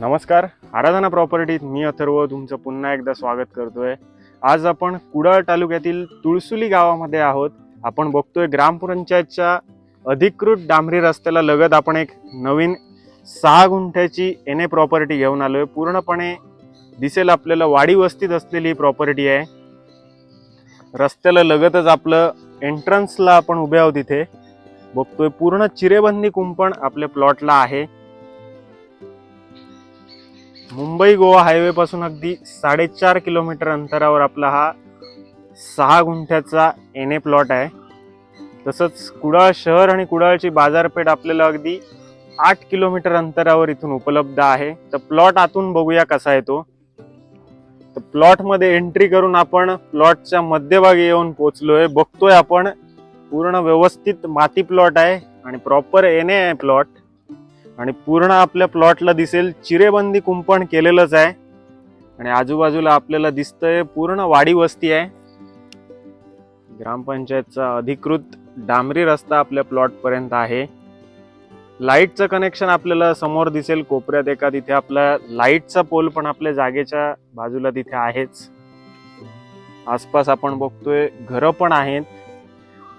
नमस्कार. आराधना प्रॉपर्टीत मी अथर्व तुमचं पुन्हा एकदा स्वागत करतोय. आज आपण कुडाळ तालुक्यातील तुळसुली गावामध्ये आहोत. आपण बघतोय ग्रामपंचायतच्या अधिकृत डांबरी रस्त्याला लगत आपण एक नवीन सहा गुंठ्याची एन ए प्रॉपर्टी घेऊन आलोय. पूर्णपणे दिसेल आपल्याला वाडी वस्तीत असलेली प्रॉपर्टी आहे. रस्त्याला लगतच आपलं एंट्रन्सला आपण उभे आहोत इथे. बघतोय पूर्ण चिरेबंदी कुंपण आपल्या प्लॉटला आहे. मुंबई गोवा हायवे पासून अगदी साडेचार किलोमीटर अंतरावर आपला हा सहा गुंठ्याचा एन ए प्लॉट आहे. तसंच कुडाळ शहर आणि कुडाळची बाजारपेठ आपल्याला अगदी आठ किलोमीटर अंतरावर इथून उपलब्ध आहे. तर प्लॉट आतून बघूया कसा आहे तो. तर प्लॉटमध्ये एंट्री करून आपण प्लॉटच्या मध्यभागी येऊन पोचलोय बघतोय आपण पूर्ण व्यवस्थित माती प्लॉट आहे आणि प्रॉपर एन आहे प्लॉट आणि पूर्ण आपल्या प्लॉटला दिसेल. चिरेबंदी कुंपण केलेलंच आहे. आणि आजूबाजूला आपल्याला दिसतंय पूर्ण वाडी वस्ती आहे. ग्रामपंचायतचा अधिकृत डांबरी रस्ता आपल्या प्लॉटपर्यंत आहे. लाईटचं कनेक्शन आपल्याला समोर दिसेल. कोपऱ्यात एका तिथे आपला लाईटचा पोल पण आपल्या जागेच्या बाजूला तिथे आहेच. आसपास आपण बघतोय घरं पण आहेत.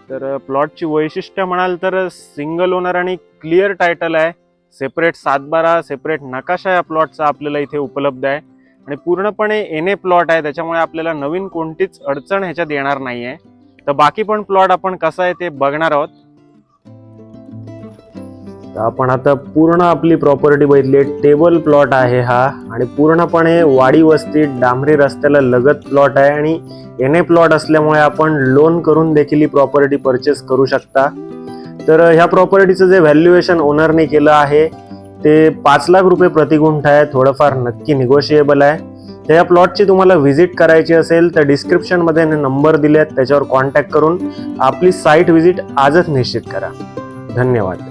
तर प्लॉटची वैशिष्ट्य म्हणाल तर सिंगल ओनर आणि क्लिअर टायटल आहे. सेपरेट सातबारा सेपरेट नकाशा या प्लॉटचा आपल्याला इथे उपलब्ध आहे. आणि पूर्णपणे एन ए प्लॉट आहे त्याच्यामुळे आपल्याला नवीन कोणतीच अडचण ह्याच्यात येणार नाही आहे तर बाकी पण प्लॉट आपण कसा आहे ते बघणार आहोत. आपण आता पूर्ण आपली प्रॉपर्टी बघितली टेबल प्लॉट आहे हा. आणि पूर्णपणे वाडी वस्तीत डांबरी रस्त्याला लगत प्लॉट आहे. आणि एन ए प्लॉट असल्यामुळे आपण लोन करून देखील ही प्रॉपर्टी परचेस करू शकता. तर ह्या प्रॉपर्टीचं जे व्हॅल्युएशन ओनरने केलं आहे ते पाच लाख रुपये प्रतिगुंठ आहे थोडंफार नक्की निगोशिएबल आहे तर या प्लॉटची तुम्हाला व्हिजिट करायची असेल तर डिस्क्रिप्शनमध्ये नंबर दिले आहेत त्याच्यावर कॉन्टॅक्ट करून आपली साईट व्हिजिट आजच निश्चित करा धन्यवाद